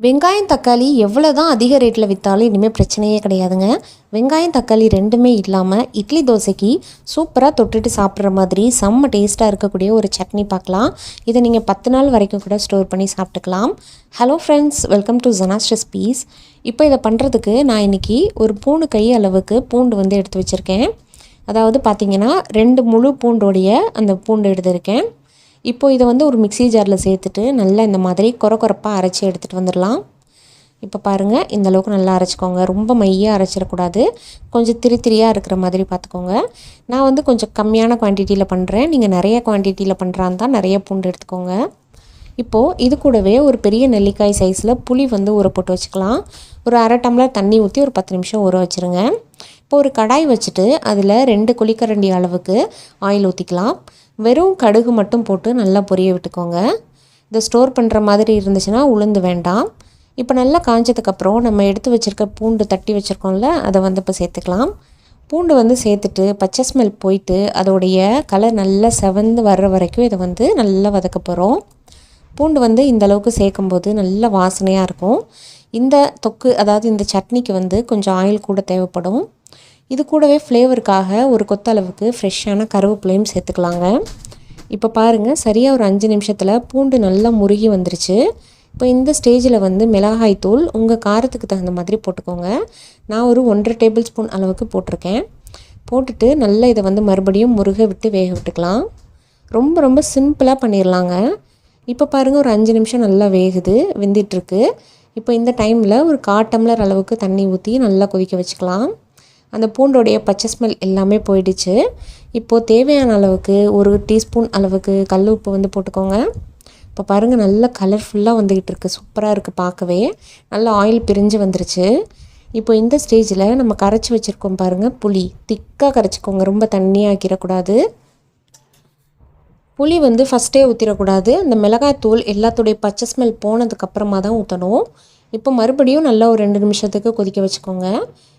வெங்காயம் தக்காளி எவ்வளோ தான் அதிக ரேட்டில் விற்றாலும் இனிமேல் பிரச்சனையே கிடையாதுங்க. வெங்காயம் தக்காளி ரெண்டுமே இல்லாமல் இட்லி தோசைக்கு சூப்பராக தொட்டுட்டு சாப்பிட்ற மாதிரி செம்ம டேஸ்ட்டாக இருக்கக்கூடிய ஒரு சட்னி பார்க்கலாம். இதை நீங்கள் பத்து நாள் வரைக்கும் கூட ஸ்டோர் பண்ணி சாப்பிட்டுக்கலாம். Hello friends welcome to Jana's recipes இப்போ இதை பண்ணுறதுக்கு நான் இன்றைக்கி ஒரு பூண்டு கை அளவுக்கு பூண்டு வந்து எடுத்து வச்சுருக்கேன். அதாவது பார்த்திங்கன்னா ரெண்டு முழு பூண்டோடைய அந்த பூண்டு எடுத்திருக்கேன். இப்போ இதை வந்து ஒரு மிக்ஸி ஜாரில் சேர்த்துட்டு நல்லா இந்த மாதிரி கொர கொரப்பாக அரைச்சி எடுத்துகிட்டு வந்துடலாம். இப்போ பாருங்கள் இந்த அளவுக்கு நல்லா அரைச்சிக்கோங்க. ரொம்ப மையாக அரைச்சிடக்கூடாது. கொஞ்சம் திரி திரியாக இருக்கிற மாதிரி பார்த்துக்கோங்க. நான் வந்து கொஞ்சம் கம்மியான குவான்டிட்டியில் பண்ணுறேன் நீங்கள் நிறைய குவான்டிட்டியில் பண்ணுறான்னு தான் நிறைய பூண்டு எடுத்துக்கோங்க. இப்போது இது கூடவே ஒரு பெரிய நெல்லிக்காய் சைஸில் புளி வந்து ஊற போட்டு வச்சுக்கலாம். ஒரு அரை டம்ளர் தண்ணி ஊற்றி ஒரு பத்து நிமிஷம் ஊற வச்சுருங்க. இப்போ ஒரு கடாய் வச்சுட்டு அதில் ரெண்டு குழிக்கரண்டி அளவுக்கு ஆயில் ஊற்றிக்கலாம் வெறும் கடுகு மட்டும் போட்டு நல்லா பொரிய விட்டுக்கோங்க. இதை ஸ்டோர் பண்ணுற மாதிரி இருந்துச்சுன்னா உளுந்து வேண்டாம். இப்போ நல்லா காஞ்சதுக்கப்புறம் நம்ம எடுத்து வச்சுருக்க பூண்டு தட்டி வச்சுருக்கோம்ல அதை வந்து இப்போ சேர்த்துக்கலாம். பூண்டு வந்து சேர்த்துட்டு பச்சை ஸ்மெல் போயிட்டு அதோடைய கலர் நல்லா செவந்து வர்ற வரைக்கும் இதை வந்து நல்லா வதக்க போகிறோம் பூண்டு வந்து இந்த அளவுக்கு சேர்க்கும்போது நல்ல வாசனையாக இருக்கும். இந்த தொக்கு அதாவது இந்த சட்னிக்கு வந்து கொஞ்சம் ஆயில் கூட தேவைப்படும். இது கூடவே ஃப்ளேவருக்காக ஒரு கொத்தளவுக்கு ஃப்ரெஷ்ஷான கருவேப்பிலையும் சேர்த்துக்கலாங்க. இப்போ பாருங்கள் சரியாக ஒரு அஞ்சு நிமிஷத்தில் பூண்டு நல்லா முருகி வந்துருச்சு. இப்போ இந்த ஸ்டேஜில் வந்து மிளகாய் தூள் உங்கள் காரத்துக்கு தகுந்த மாதிரி போட்டுக்கோங்க. நான் ஒரு ஒன்றரை டேபிள் ஸ்பூன் அளவுக்கு போட்டிருக்கேன். போட்டுட்டு நல்லா இதை வந்து மறுபடியும் முருக விட்டு வேக விட்டுக்கலாம். ரொம்ப ரொம்ப சிம்பிளாக பண்ணிடலாங்க இப்போ பாருங்கள் ஒரு அஞ்சு நிமிஷம் நல்லா வேகுது வெந்திட்டுருக்கு. இப்போ இந்த டைமில் ஒரு கால் டம்ளர் அளவுக்கு தண்ணி ஊற்றி நல்லா கொதிக்க வச்சுக்கலாம். அந்த பூண்டோடைய பச்சை ஸ்மெல் எல்லாமே போயிடுச்சு. இப்போது தேவையான அளவுக்கு ஒரு டீஸ்பூன் அளவுக்கு கல் உப்பு வந்து போட்டுக்கோங்க. இப்போ பாருங்கள் நல்ல கலர்ஃபுல்லாக வந்துக்கிட்டு இருக்குது சூப்பராக இருக்குது பார்க்கவே. நல்ல ஆயில் பிரிஞ்சு வந்துருச்சு. இப்போ இந்த ஸ்டேஜில் நம்ம கரைச்சி வச்சுருக்கோம் பாருங்கள் புளி. திக்காக கரைச்சிக்கோங்க. ரொம்ப தண்ணியாக்கிடக்கூடாது புளி வந்து ஃபஸ்ட்டே ஊற்றிடக்கூடாது அந்த மிளகாய் தூள் எல்லாத்துடைய பச்சை ஸ்மெல் போனதுக்கப்புறமா தான் ஊற்றணும் இப்போ மறுபடியும் நல்லா ஒரு ரெண்டு நிமிஷத்துக்கு கொதிக்க வச்சுக்கோங்க.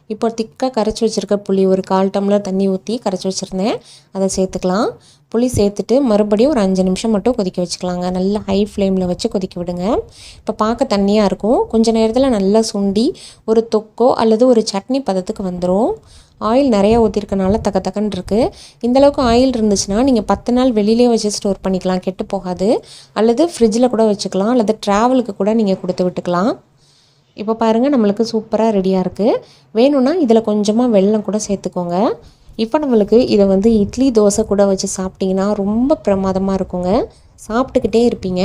இப்போ திக்காக கரைச்சி வச்சுருக்க புளி ஒரு கால் டம்ளர் தண்ணி ஊற்றி கரைச்சி வச்சுருந்தேன். அதை சேர்த்துக்கலாம். புளி சேர்த்துட்டு மறுபடியும் ஒரு அஞ்சு நிமிஷம் மட்டும் கொதிக்க வச்சுக்கலாங்க. நல்லா ஹை ஃப்ளேமில் வச்சு கொதிக்க விடுங்க. இப்போ பார்க்க தண்ணியாக இருக்கும். கொஞ்ச நேரத்தில் நல்லா சுண்டி ஒரு தொக்கோ அல்லது ஒரு சட்னி பதத்துக்கு வந்துடும் ஆயில் நிறையா ஊற்றிருக்கனால தக்க தக்கன்னு இருக்குது இந்தளவுக்கு ஆயில் இருந்துச்சுன்னா நீங்கள் பத்து நாள் வெளியிலே வச்சு ஸ்டோர் பண்ணிக்கலாம். கெட்டு போகாது. அல்லது ஃப்ரிட்ஜில் கூட வச்சுக்கலாம். அல்லது ட்ராவலுக்கு கூட நீங்கள் கொடுத்து விட்டுக்கலாம். இப்போ பாருங்கள் நம்மளுக்கு சூப்பராக ரெடியாக இருக்குது வேணும்னா இதில் கொஞ்சமாக வெல்லம் கூட சேர்த்துக்கோங்க. இப்போ நம்மளுக்கு இதை வந்து இட்லி தோசை கூட வச்சு சாப்பிட்டிங்கன்னா ரொம்ப பிரமாதமாக இருக்குங்க. சாப்பிட்டுக்கிட்டே இருப்பீங்க.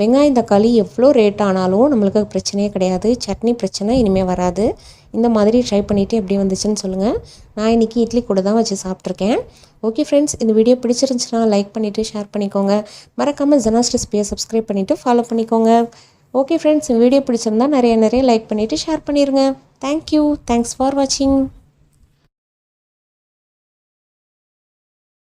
வெங்காயம் தக்காளி எவ்வளோ ரேட் ஆனாலும் நம்மளுக்கு பிரச்சனையே கிடையாது. சட்னி பிரச்சனை இனிமேல் வராது. இந்த மாதிரி ட்ரை பண்ணிவிட்டு எப்படி வந்துச்சுன்னு சொல்லுங்கள் நான் இன்றைக்கி இட்லி கூட தான் வச்சு சாப்பிட்ருக்கேன் ஓகே ஃப்ரெண்ட்ஸ் இந்த வீடியோ பிடிச்சிருந்துச்சுன்னா லைக் பண்ணிவிட்டு ஷேர் பண்ணிக்கோங்க. மறக்காமல் ஜனாஸ் ரெசிபியை சப்ஸ்கிரைப் பண்ணிவிட்டு ஃபாலோ பண்ணிக்கோங்க. ஓகே ஃப்ரெண்ட்ஸ் வீடியோ பிடிச்சிருந்தா நிறைய நிறைய லைக் பண்ணிவிட்டு ஷேர் பண்ணிடுங்க தேங்க்யூ தேங்க்ஸ் ஃபார் வாட்சிங்